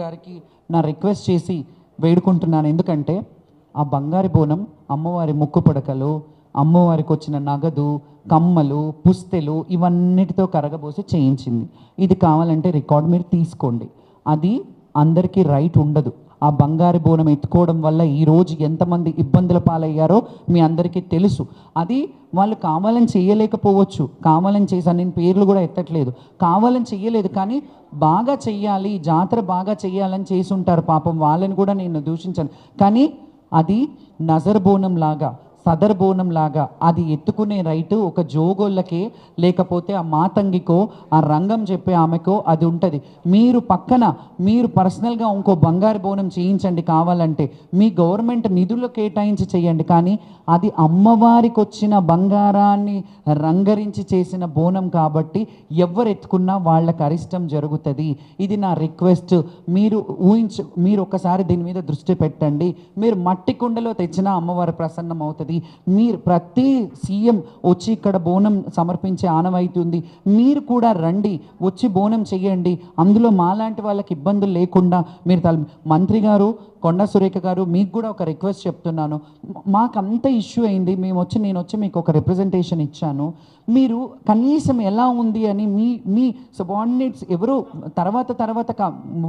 గారికి నా రిక్వెస్ట్ చేసి వేడుకుంటున్నాను. ఎందుకంటే ఆ బంగారు బోనం అమ్మవారి ముక్కు పుడకలు అమ్మవారికి వచ్చిన నగదు కమ్మలు పుస్తెలు ఇవన్నిటితో కరగబోసి చేయించింది. ఇది కావాలంటే రికార్డ్ మీరు తీసుకోండి. అది అందరికీ రైట్ ఉండదు. ఆ బంగారు బోనం ఎత్తుకోవడం వల్ల ఈరోజు ఎంతమంది ఇబ్బందుల పాలయ్యారో మీ అందరికీ తెలుసు. అది వాళ్ళు కావాలని చేయలేకపోవచ్చు. కావాలని చేశాను నేను పేర్లు కూడా ఎత్తట్లేదు. కావాలని చెయ్యలేదు కానీ బాగా చెయ్యాలి జాతర బాగా చెయ్యాలని చేసి ఉంటారు. పాపం వాళ్ళని కూడా నేను దూషించాను. కానీ అది నజర్ బోనం లాగా సదర్ బోనం లాగా అది ఎత్తుకునే రైటు ఒక జోగోళ్ళకే లేకపోతే ఆ మాతంగికో ఆ రంగం చెప్పే ఆమెకో అది ఉంటుంది. మీరు పక్కన మీరు పర్సనల్గా ఇంకో బంగారు బోనం చేయించండి కావాలంటే మీ గవర్నమెంట్ నిధులు కేటాయించి చేయండి. కానీ అది అమ్మవారికి వచ్చిన బంగారాన్ని రంగరించి చేసిన బోనం కాబట్టి ఎవరు ఎత్తుకున్నా వాళ్ళకి అరిష్టం జరుగుతుంది. ఇది నా రిక్వెస్ట్. మీరు ఊహించు మీరు ఒకసారి దీని మీద దృష్టి పెట్టండి. మీరు మట్టి కుండలో తెచ్చినా అమ్మవారి ప్రసన్నం అవుతుంది మీరు ప్రతి సీఎం వచ్చి ఇక్కడ బోనం సమర్పించే ఆనవాయితీ ఉంది. మీరు కూడా రండి వచ్చి బోనం చేయండి. అందులో మాలాంటి వాళ్ళకి ఇబ్బందులు లేకుండా మీరు తల మంత్రి గారు కొండ సురేఖ గారు మీకు కూడా ఒక రిక్వెస్ట్ చెప్తున్నాను. మాకు అంత ఇష్యూ అయింది. మేము వచ్చి నేను వచ్చి మీకు ఒక రిప్రజెంటేషన్ ఇచ్చాను. మీరు కనీసం ఎలా ఉంది అని మీ మీ సబార్డినేట్స్ ఎవరు తర్వాత తర్వాత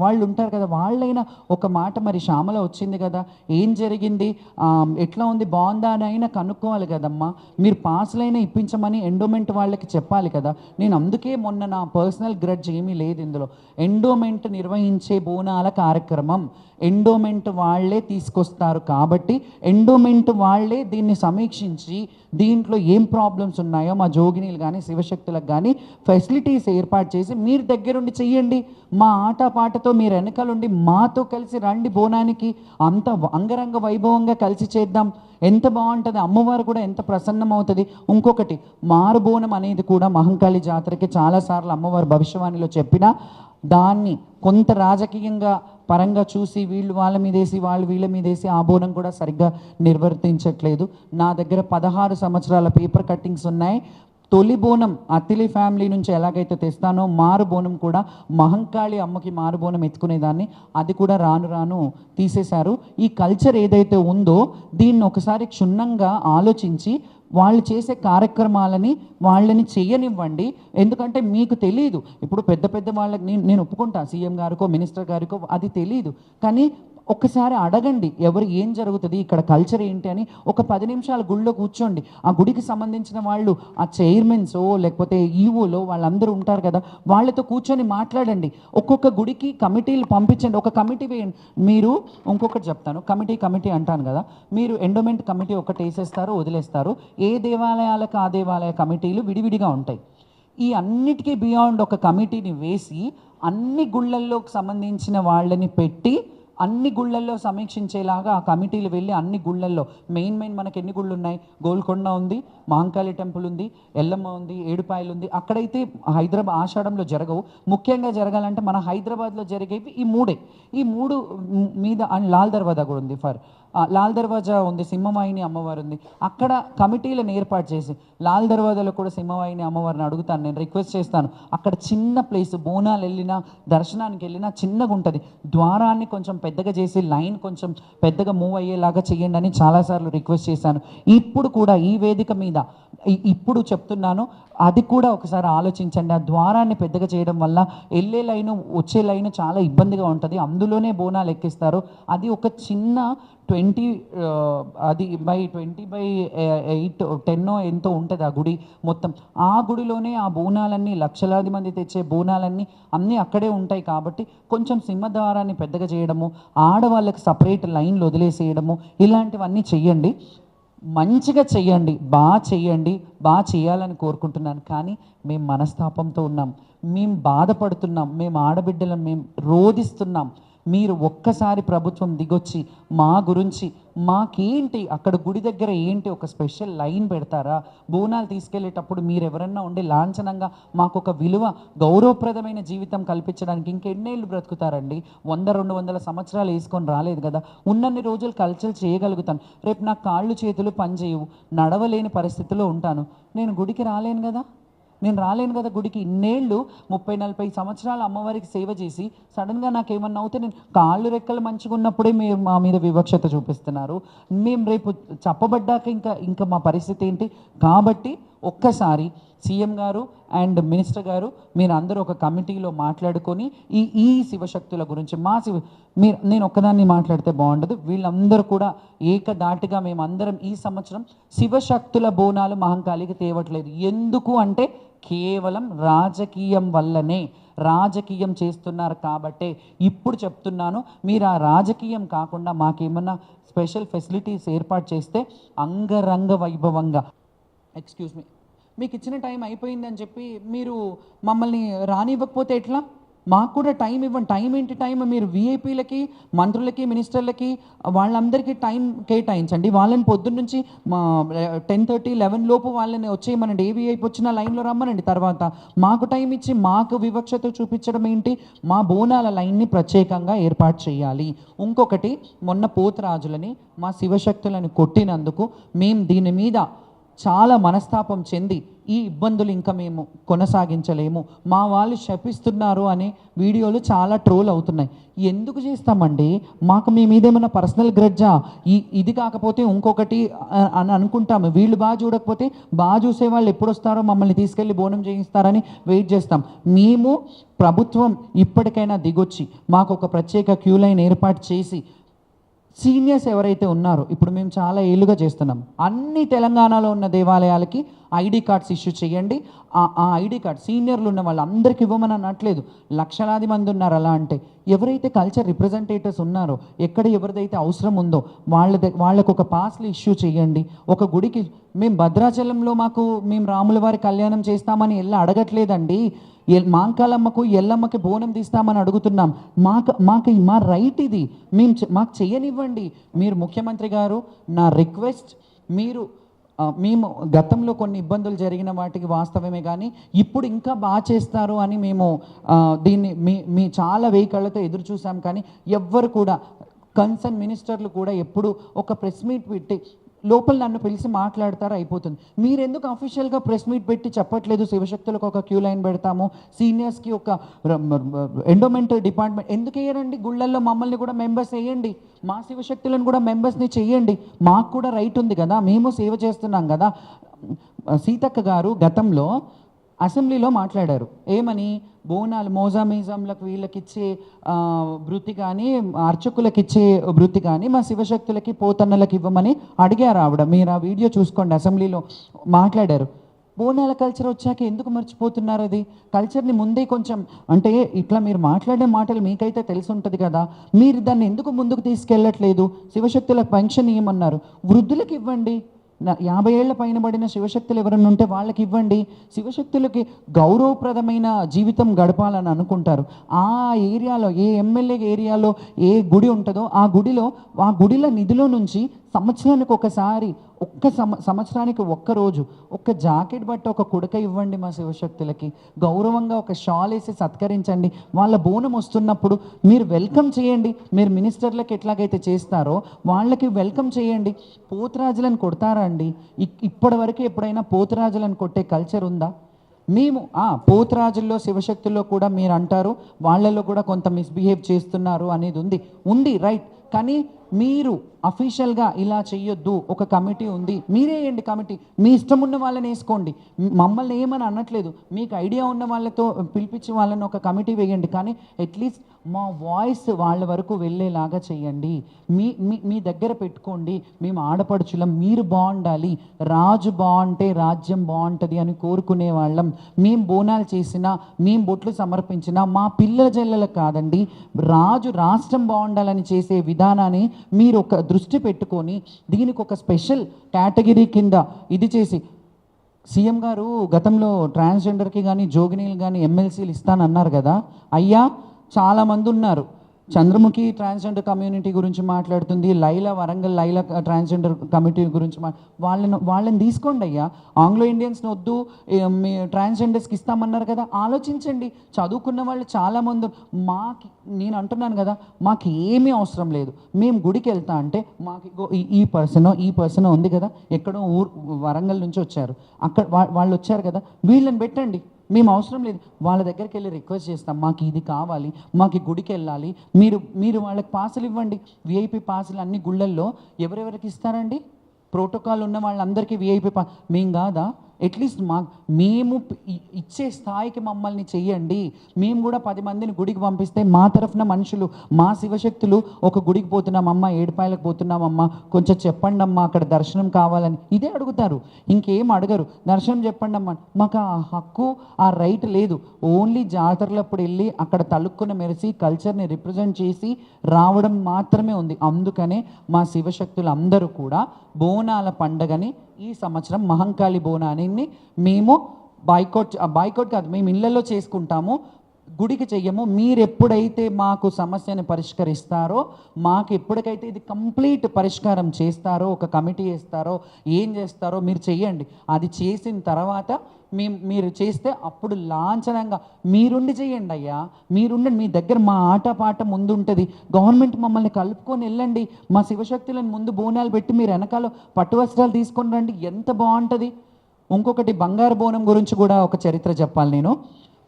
వాళ్ళు ఉంటారు కదా వాళ్ళైనా ఒక మాట మరి శ్యామల వచ్చింది కదా ఏం జరిగింది? ఎట్లా ఉంది? బాగుందా అని అయినా కనుక్కోవాలి కదమ్మా. మీరు పాసులైనా ఇప్పించమని ఎండోమెంట్ వాళ్ళకి చెప్పాలి కదా. నేను అందుకే మొన్న నా పర్సనల్ గ్రడ్జ్ ఏమీ లేదు ఇందులో. ఎండోమెంట్ నిర్వహించే బోనాల కార్యక్రమం. ఎండోమెంట్ వాళ్ళే తీసుకొస్తారు కాబట్టి ఎండోమెంట్ వాళ్ళే దీన్ని సమీక్షించి దీంట్లో ఏం ప్రాబ్లమ్స్ ఉన్నాయో మా జోగినీలు కానీ శివశక్తులకు కానీ ఫెసిలిటీస్ ఏర్పాటు చేసి మీరు దగ్గరుండి చెయ్యండి. మా ఆటపాటతో మీరు వెనకలుండి మాతో కలిసి రండి బోనానికి. అంత అంగరంగ వైభవంగా కలిసి చేద్దాం. ఎంత బాగుంటుంది? అమ్మవారు కూడా ఎంత ప్రసన్నం అవుతుంది ఇంకొకటి మారుబోనం అనేది కూడా మహంకాళి జాతరకి చాలాసార్లు అమ్మవారు భవిష్యవాణిలో చెప్పినా దాన్ని కొంత రాజకీయంగా పరంగా చూసి వీళ్ళు వాళ్ళ మీదేసి వాళ్ళు వీళ్ళ మీదేసి ఆ బోనం కూడా సరిగ్గా నిర్వర్తించట్లేదు. నా దగ్గర పదహారు సంవత్సరాల పేపర్ కట్టింగ్స్ ఉన్నాయి. తొలి బోనం అతిలి ఫ్యామిలీ నుంచి ఎలాగైతే తెస్తానో మారు బోనం కూడా మహంకాళి అమ్మకి మారు బోనం ఎత్తుకునేదాన్ని. అది కూడా రాను రాను తీసేశారు. ఈ కల్చర్ ఏదైతే ఉందో దీన్ని ఒకసారి క్షుణ్ణంగా ఆలోచించి వాళ్ళు చేసే కార్యక్రమాలని వాళ్ళని చేయనివ్వండి. ఎందుకంటే మీకు తెలియదు ఇప్పుడు పెద్ద పెద్ద వాళ్ళకి నేను నేను ఒప్పుకుంటా సీఎం గారికో మినిస్టర్ గారికో అది తెలియదు కానీ ఒక్కసారి అడగండి ఎవరు ఏం జరుగుతుంది ఇక్కడ కల్చర్ ఏంటి అని ఒక పది నిమిషాలు గుళ్ళో కూర్చోండి. ఆ గుడికి సంబంధించిన వాళ్ళు ఆ చైర్మన్సో లేకపోతే ఈవోలో వాళ్ళందరూ ఉంటారు కదా వాళ్ళతో కూర్చొని మాట్లాడండి. ఒక్కొక్క గుడికి కమిటీలు పంపించండి. ఒక కమిటీ వేయండి. మీరు ఇంకొకటి చెప్తాను కమిటీ కమిటీ అంటాను కదా మీరు ఎండోమెంట్ కమిటీ ఒకటి వేసేస్తారు వదిలేస్తారు. ఏ దేవాలయాలకు ఆ దేవాలయ కమిటీలు విడివిడిగా ఉంటాయి. ఈ అన్నిటికీ బియాండ్ ఒక కమిటీని వేసి అన్ని గుళ్ళల్లోకి సంబంధించిన వాళ్ళని పెట్టి అన్ని గుళ్ళల్లో సమీక్షించేలాగా ఆ కమిటీలు వెళ్ళి అన్ని గుళ్ళల్లో మెయిన్ మెయిన్ మనకి ఎన్ని గుళ్ళు ఉన్నాయి గోల్కొండ ఉంది మాంకాళి టెంపుల్ ఉంది ఎల్లమ్మ ఉంది ఏడుపాయలు ఉంది. అక్కడైతే హైదరాబాద్ ఆషాఢంలో జరగవు. ముఖ్యంగా జరగాలంటే మన హైదరాబాద్లో జరిగేవి ఈ మూడే. ఈ మూడు మీద అండ్ లాల్ దర్వాజా కూడా ఉంది ఫర్ లాల్ దర్వాజా ఉంది సింహవాహిని అమ్మవారు ఉంది. అక్కడ కమిటీలను ఏర్పాటు చేసి లాల్ దర్వాజాలో కూడా సింహవాహిని అమ్మవారిని అడుగుతాను నేను రిక్వెస్ట్ చేస్తాను. అక్కడ చిన్న ప్లేస్ బోనాలు వెళ్ళినా దర్శనానికి వెళ్ళినా చిన్నగా ఉంటుంది. ద్వారాన్ని కొంచెం పెద్దగా చేసి లైన్ కొంచెం పెద్దగా మూవ్ అయ్యేలాగా చేయండి అని చాలాసార్లు రిక్వెస్ట్ చేశాను. ఇప్పుడు కూడా ఈ వేదిక మీద లేదా? ఇప్పుడు చెప్తున్నాను అది కూడా ఒకసారి ఆలోచించండి. ఆ ద్వారాన్ని పెద్దగా చేయడం వల్ల వెళ్ళే లైను వచ్చే లైను చాలా ఇబ్బందిగా ఉంటుంది. అందులోనే బోనాలు ఎక్కిస్తారు. అది ఒక చిన్న ట్వంటీ అది by twenty by eight ten ఎంతో ఉంటుంది ఆ గుడి మొత్తం. ఆ గుడిలోనే ఆ బోనాలన్నీ లక్షలాది మంది తెచ్చే బోనాలన్నీ అన్నీ అక్కడే ఉంటాయి కాబట్టి కొంచెం సింహద్వారాన్ని పెద్దగా చేయడము ఆడవాళ్ళకి సపరేట్ లైన్లు వదిలేసేయడము ఇలాంటివన్నీ చెయ్యండి. మంచిగా చెయ్యండి బాగా చెయ్యండి బాగా చేయాలని కోరుకుంటున్నాను. కానీ మేము మనస్తాపంతో ఉన్నాం. మేము బాధపడుతున్నాం. మేము ఆడబిడ్డలను మేము రోధిస్తున్నాం. మీరు ఒక్కసారి ప్రభుత్వం దిగొచ్చి మా గురించి మాకేంటి అక్కడ గుడి దగ్గర ఏంటి ఒక స్పెషల్ లైన్ పెడతారా? బోనాలు తీసుకెళ్ళేటప్పుడు మీరు ఎవరన్నా ఉండి లాంఛనంగా మాకు ఒక విలువ గౌరవప్రదమైన జీవితం కల్పించడానికి ఇంకెన్నేళ్ళు బ్రతుకుతారండి? వంద రెండు వందల సంవత్సరాలు వేసుకొని రాలేదు కదా. ఉన్నన్ని రోజులు కల్చర్ చేయగలుగుతాను. రేపు నా కాళ్ళు చేతులు పనిచేయవు. నడవలేని పరిస్థితిలో ఉంటాను. నేను గుడికి రాలేను కదా? నేను రాలేను కదా గుడికి. ఇన్నేళ్ళు ముప్పై నలభై సంవత్సరాలు అమ్మవారికి సేవ చేసి సడన్గా నాకు ఏమన్నా అవుతే నేను కాళ్ళు రెక్కలు మంచిగా ఉన్నప్పుడే మీరు మా మీద వివక్షత చూపిస్తున్నారు. మేము రేపు చెప్పబడ్డాక ఇంకా ఇంకా మా పరిస్థితి ఏంటి? కాబట్టి ఒక్కసారి సీఎం గారు అండ్ మినిస్టర్ గారు మీరు అందరూ ఒక కమిటీలో మాట్లాడుకొని ఈ ఈ శివశక్తుల గురించి మా శివ మీరు నేను ఒక్కదాన్ని మాట్లాడితే బాగుండదు. వీళ్ళందరూ కూడా ఏకదాటిగా మేమందరం ఈ సంవత్సరం శివశక్తుల బోనాలు మహంకాళికి తేవట్లేదు. ఎందుకు అంటే కేవలం రాజకీయం వల్లనే రాజకీయం చేస్తున్నారు కాబట్టే ఇప్పుడు చెప్తున్నాను మీరు ఆ రాజకీయం కాకుండా మాకేమన్నా స్పెషల్ ఫెసిలిటీస్ ఏర్పాటు చేస్తే అంగరంగ వైభవంగా. Excuse me. మీకు ఇచ్చిన టైం అయిపోయిందని చెప్పి మీరు మమ్మల్ని రానివ్వకపోతే ఎట్లా? మాకు కూడా టైం ఇవ్వండి. టైం ఏంటి? టైం మీరు విఐపీలకి మంత్రులకి మినిస్టర్లకి వాళ్ళందరికీ టైం కేటాయించండి. వాళ్ళని పొద్దున్న నుంచి మా టెన్ థర్టీ లెవెన్ లోపు వాళ్ళని వచ్చేయమనండి. ఏ విఐపీ వచ్చినా లైన్లో రమ్మనండి తర్వాత. మాకు టైం ఇచ్చి మాకు వివక్షత చూపించడం ఏంటి? మా బోనాల లైన్ని ప్రత్యేకంగా ఏర్పాటు చేయాలి. ఇంకొకటి మొన్న పోతరాజులని మా శివశక్తులను కొట్టినందుకు మేము దీని మీద చాలా మనస్తాపం చెంది ఈ ఇబ్బందులు ఇంకా మేము కొనసాగించలేము. మా వాళ్ళు శపిస్తున్నారు అనే వీడియోలు చాలా ట్రోల్ అవుతున్నాయి. ఎందుకు చేస్తామండి? మాకు మీ మీద ఏమైనా పర్సనల్ గ్రడ్జా? ఈ ఇది కాకపోతే ఇంకొకటి అని అనుకుంటాము. వీళ్ళు బాగా చూడకపోతే బాగా చూసే వాళ్ళు ఎప్పుడు వస్తారో మమ్మల్ని తీసుకెళ్ళి బోనం చేయిస్తారని వెయిట్ చేస్తాం. మేము ప్రభుత్వం ఇప్పటికైనా దిగొచ్చి మాకు ఒక ప్రత్యేక క్యూ లైన్ ఏర్పాటు చేసి సీనియర్స్ ఎవరైతే ఉన్నారో ఇప్పుడు మేము చాలా ఏళ్ళుగా చేస్తున్నాం. అన్ని తెలంగాణలో ఉన్న దేవాలయాలకి ఐడి కార్డ్స్ ఇష్యూ చేయండి. ఆ ఐడి కార్డ్ సీనియర్లు ఉన్న వాళ్ళందరికీ ఇవ్వమని అనట్లేదు. లక్షలాది మంది ఉన్నారు అలా అంటే. ఎవరైతే కల్చర్ రిప్రజెంటేటివ్స్ ఉన్నారో ఎక్కడ ఎవరిదైతే అవసరం ఉందో వాళ్ళ వాళ్ళకు ఒక పాస్లు ఇష్యూ చేయండి. ఒక గుడికి మేము భద్రాచలంలో మాకు మేము రాముల వారి కళ్యాణం చేస్తామని వెళ్ళి అడగట్లేదండి. మాంకాలమ్మకు ఎల్లమ్మకి బోనం తీస్తామని అడుగుతున్నాం. మాకు మాకు మా రైట్ ఇది. మేము చె- మాకు చేయనివ్వండి. మీరు ముఖ్యమంత్రి గారు నా రిక్వెస్ట్ మీరు మేము గతంలో కొన్ని ఇబ్బందులు జరిగిన వాటికి వాస్తవమే కానీ ఇప్పుడు ఇంకా బాగా చేస్తారు అని మేము దీన్ని మీ మీ చాలా వెయ్యి కళ్ళతో ఎదురు చూసాం కానీ ఎవ్వరు కూడా కన్సర్న్ మినిస్టర్లు కూడా ఎప్పుడు ఒక ప్రెస్ మీట్ పెట్టి లోపల నన్ను పిలిచి మాట్లాడతారు అయిపోతుంది. మీరెందుకు అఫీషియల్గా ప్రెస్ మీట్ పెట్టి చెప్పట్లేదు? శివశక్తులకు ఒక క్యూ లైన్ పెడతాము. సీనియర్స్కి ఒక ఎండోమెంటల్ డిపార్ట్మెంట్ ఎందుకు వేయరండి? గుళ్ళల్లో మమ్మల్ని కూడా మెంబర్స్ వేయండి. మా శివశక్తులను కూడా మెంబర్స్ని చేయండి. మాకు కూడా రైట్ ఉంది కదా? మేము సేవ చేస్తున్నాం కదా? సీతక్క గారు గతంలో అసెంబ్లీలో మాట్లాడారు. ఏమని? బోనాలు మోజామిజంలకు వీళ్ళకి ఇచ్చే వృత్తి కానీ అర్చకులకు ఇచ్చే వృత్తి కానీ మా శివశక్తులకి పోతన్నలకు ఇవ్వమని అడిగారు ఆవిడ. మీరు ఆ వీడియో చూసుకోండి అసెంబ్లీలో మాట్లాడారు. బోనాల కల్చర్ వచ్చాక ఎందుకు మర్చిపోతున్నారు అది? కల్చర్ని ముందే కొంచెం అంటే ఇట్లా మీరు మాట్లాడే మాటలు మీకైతే తెలిసి ఉంటుంది కదా. మీరు దాన్ని ఎందుకు ముందుకు తీసుకెళ్ళట్లేదు? శివశక్తులకు పెన్షన్ ఇవ్వమన్నారు వృద్ధులకు ఇవ్వండి. యాభై ఏళ్ళ పైన పడిన శివశక్తులు ఎవరైనా ఉంటే వాళ్ళకి ఇవ్వండి. శివశక్తులకి గౌరవప్రదమైన జీవితం గడపాలని అనుకుంటారు. ఆ ఏరియాలో ఏ ఎమ్మెల్యే ఏరియాలో ఏ గుడి ఉంటుందో ఆ గుడిలో ఆ గుడిల నిధిలో నుంచి సంవత్సరానికి ఒకసారి ఒక్క సంవ సంవత్సరానికి ఒక్క రోజు ఒక్క జాకెట్ బట్ట ఒక కుడక ఇవ్వండి మా శివశక్తులకి. గౌరవంగా ఒక షాల్ వేసి సత్కరించండి. వాళ్ళ బోనం వస్తున్నప్పుడు మీరు వెల్కమ్ చేయండి. మీరు మినిస్టర్లకు ఎట్లాగైతే చేస్తారో వాళ్ళకి వెల్కమ్ చేయండి. పోతురాజులను కొడతారా అండి? ఇ- ఇప్పటి వరకు ఎప్పుడైనా పోతురాజులను కొట్టే కల్చర్ ఉందా? మేము ఆ పోతురాజుల్లో శివశక్తుల్లో కూడా మీరు అంటారు వాళ్ళలో కూడా కొంత మిస్బిహేవ్ చేస్తున్నారు అనేది ఉంది. ఉంది రైట్ కానీ మీరు అఫీషియల్గా ఇలా చెయ్యొద్దు. ఒక కమిటీ ఉంది. మీరేయండి కమిటీ. మీ ఇష్టం ఉన్న వాళ్ళని వేసుకోండి. మమ్మల్ని ఏమని అనట్లేదు. మీకు ఐడియా ఉన్న వాళ్ళతో పిలిపించి వాళ్ళని ఒక కమిటీ వేయండి. కానీ అట్లీస్ట్ మా వాయిస్ వాళ్ళ వరకు వెళ్ళేలాగా చేయండి మీ మీ మీ దగ్గర పెట్టుకోండి. మేము ఆడపడుచులం మీరు బాగుండాలి. రాజు బాగుంటే రాజ్యం బాగుంటుంది అని కోరుకునే వాళ్ళం. మేము బోనాలు చేసినా మేము బొట్లు సమర్పించినా మా పిల్లల జల్లలకు కాదండి. రాజు రాష్ట్రం బాగుండాలని చేసే విధానాన్ని మీరు ఒక దృష్టి పెట్టుకొని దీనికి ఒక స్పెషల్ కేటగిరీ కింద ఇది చేసి సీఎం గారు గతంలో ట్రాన్స్జెండర్కి కానీ జోగినీలు కానీ ఎమ్మెల్సీలు ఇస్తానన్నారు కదా అయ్యా చాలామంది ఉన్నారు చంద్రముఖి ట్రాన్స్జెండర్ కమ్యూనిటీ గురించి మాట్లాడుతుంది లైలా వరంగల్ లైలా ట్రాన్స్జెండర్ కమిటీ గురించి మా వాళ్ళని వాళ్ళని తీసుకోండి అయ్యా. ఆంగ్లో ఇండియన్స్ని వద్దు మీ ట్రాన్స్జెండర్స్కి ఇస్తామన్నారు కదా ఆలోచించండి. చదువుకున్న వాళ్ళు చాలామంది మాకి నేను అంటున్నాను కదా మాకు ఏమీ అవసరం లేదు. మేము గుడికి వెళ్తా అంటే మాకు ఈ- పర్సన్ ఈ పర్సన్ ఉంది కదా ఎక్కడో ఊరు వరంగల్ నుంచి వచ్చారు. అక్కడ వాళ్ళు వచ్చారు కదా వీళ్ళని పెట్టండి. మేము అవసరం లేదు. వాళ్ళ దగ్గరికి వెళ్ళి రిక్వెస్ట్ చేస్తాం. మాకు ఇది కావాలి. మాకు గుడికి వెళ్ళాలి. మీరు మీరు వాళ్ళకి పాసులు ఇవ్వండి. విఐపి పాసులు అన్ని గుళ్ళల్లో ఎవరెవరికి ఇస్తారండి? ప్రోటోకాల్ ఉన్న వాళ్ళందరికీ విఐపి పా మేము కాదా? అట్లీస్ట్ మా మేము ఇచ్చే స్థాయికి మమ్మల్ని చెయ్యండి. మేము కూడా పది మందిని గుడికి పంపిస్తే మా తరఫున మనుషులు మా శివశక్తులు ఒక గుడికి పోతున్నామమ్మా ఏడుపాయలకు పోతున్నామమ్మా కొంచెం చెప్పండి అమ్మా అక్కడ దర్శనం కావాలని. ఇదే అడుగుతారు. ఇంకేం అడగరు. దర్శనం చెప్పండి అమ్మా. మాకు ఆ హక్కు ఆ రైట్ లేదు. ఓన్లీ జాతరలప్పుడు వెళ్ళి అక్కడ తలుక్కున మెరిసి కల్చర్ని రిప్రజెంట్ చేసి రావడం మాత్రమే ఉంది. అందుకనే మా శివశక్తులు అందరూ కూడా బోనాల పండగని ఈ సంవత్సరం మహంకాళి బోనాన్ని మేము బాయ్కోట్ బాయ్కోట్ కాదు మేము ఇళ్ళలో చేసుకుంటాము. గుడికి చెయ్యము. మీరు ఎప్పుడైతే మాకు సమస్యను పరిష్కరిస్తారో మాకు ఎప్పటికైతే ఇది కంప్లీట్ పరిష్కారం చేస్తారో ఒక కమిటీ వేస్తారో ఏం చేస్తారో మీరు చెయ్యండి. అది చేసిన తర్వాత మేము మీరు చేస్తే అప్పుడు లాంఛనంగా మీరుండి చేయండి అయ్యా. మీరుండండి మీ దగ్గర మా ఆట పాట ముందు ఉంటుంది గవర్నమెంట్ మమ్మల్ని కలుపుకొని వెళ్ళండి. మా శివశక్తులను ముందు బోనాలు పెట్టి మీరు వెనకాల పట్టు వస్త్రాలు తీసుకొని రండి. ఎంత బాగుంటుంది. ఇంకొకటి బంగారు బోనం గురించి కూడా ఒక చరిత్ర చెప్పాలి నేను.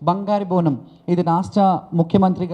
బంగారు బోనం. ఇది రాష్ట్ర ముఖ్యమంత్రి గారు